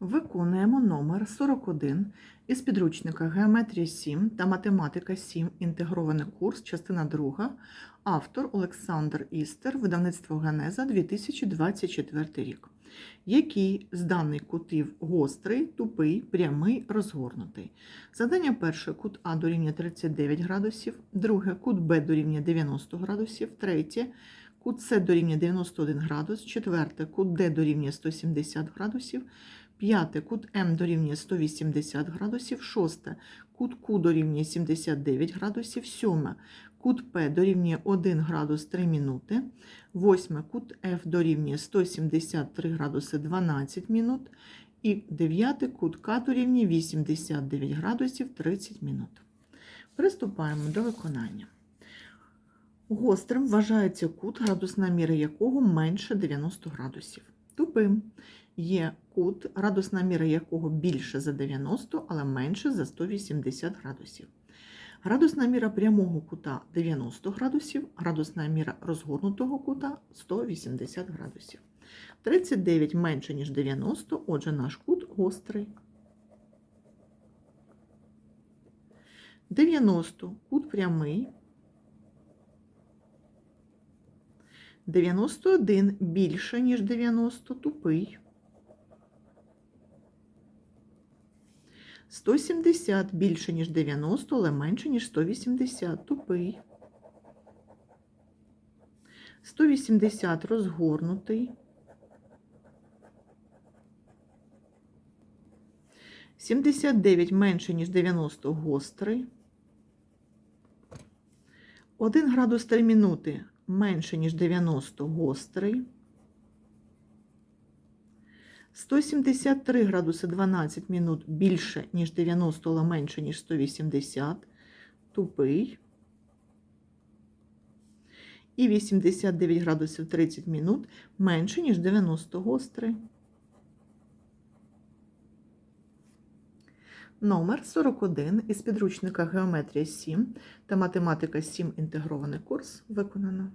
Виконуємо номер 41 із підручника Геометрія 7 та Математика 7. Інтегрований курс, частина 2. Автор Олександр Істер, видавництво Генеза 2024 рік. Який з даних кутів гострий, тупий, прямий, розгорнутий. Завдання перше кут А дорівнює 39 градусів, друге кут Б дорівнює 90 градусів, третє кут С дорівнює 91 градус, четверте кут Д дорівнює 170 градусів, п'яте кут М дорівнює 180 градусів, шосте кут Q дорівнює 79 градусів, сьоме кут П дорівнює 1 градус 3 минути, восьме кут F дорівнює 173 градуси 12 минут, і дев'яте кут К дорівнює 89 градусів 30 минут. Приступаємо до виконання. Гострим вважається кут, градусна міра якого менше 90 градусів. Тупим є кут, градусна міра якого більше за 90, але менше за 180 градусів. Градусна міра прямого кута 90 градусів, градусна міра розгорнутого кута 180 градусів. 39 менше, ніж 90, отже, наш кут гострий. 90 кут прямий. 91 більше, ніж 90, тупий. 170 більше, ніж 90, але менше, ніж 180, тупий. 180 розгорнутий. 79 менше, ніж 90, гострий. 1 градус 3 минути менше, ніж 90 гострий. 173 градуси 12 минут більше, ніж 90, але менше, ніж 180 тупий. І 89 градусів 30 минут менше, ніж 90 гострий. Номер 41 із підручника Геометрія 7 та Математика 7 інтегрований курс виконано.